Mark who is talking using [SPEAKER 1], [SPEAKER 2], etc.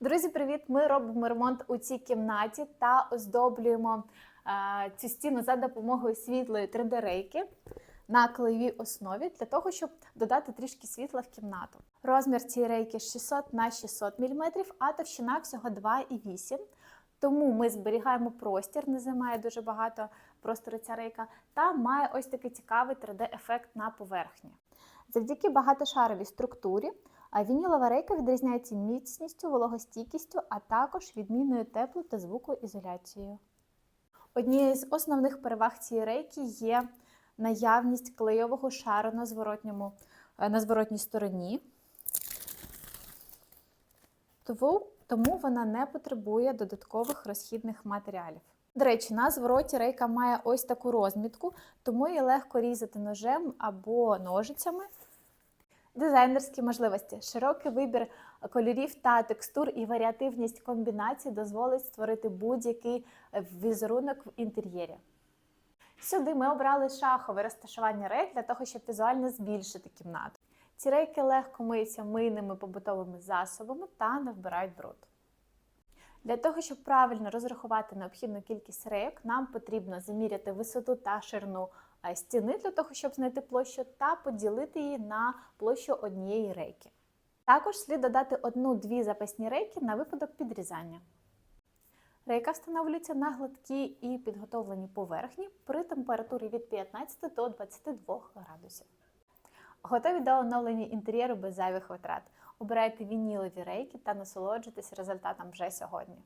[SPEAKER 1] Друзі, привіт! Ми робимо ремонт у цій кімнаті та оздоблюємо е, цю стіну за допомогою світлої 3D-рейки на клеєвій основі для того, щоб додати трішки світла в кімнату. Розмір цієї рейки 600 на 600 мм, а товщина всього 2,8 тому ми зберігаємо простір, не займає дуже багато простору ця рейка, та має ось такий цікавий 3D-ефект на поверхні. Завдяки багатошаровій структурі а вінілова рейка відрізняється міцністю, вологостійкістю, а також відмінною тепло та звукоізоляцією. Однією з основних переваг цієї рейки є наявність клейового шару на, зворотньому, е, на зворотній стороні. Тому, тому вона не потребує додаткових розхідних матеріалів. До речі, на звороті рейка має ось таку розмітку, тому її легко різати ножем або ножицями. Дизайнерські можливості, широкий вибір кольорів та текстур і варіативність комбінацій дозволить створити будь-який візерунок в інтер'єрі. Сюди ми обрали шахове розташування рейк для того, щоб візуально збільшити кімнату. Ці рейки легко миються мийними побутовими засобами та не вбирають бруд. Для того, щоб правильно розрахувати необхідну кількість рейок, нам потрібно заміряти висоту та ширину е, стіни для того, щоб знайти площу, та поділити її на площу однієї рейки. Також слід додати одну-дві запасні рейки на випадок підрізання. Рейка встановлюється на гладкій і підготовленій поверхні при температурі від 15 до 22 градусів. Готові до оновлення інтер'єру без зайвих витрат. Обирайте вінілові рейки та насолоджуйтесь результатом вже сьогодні.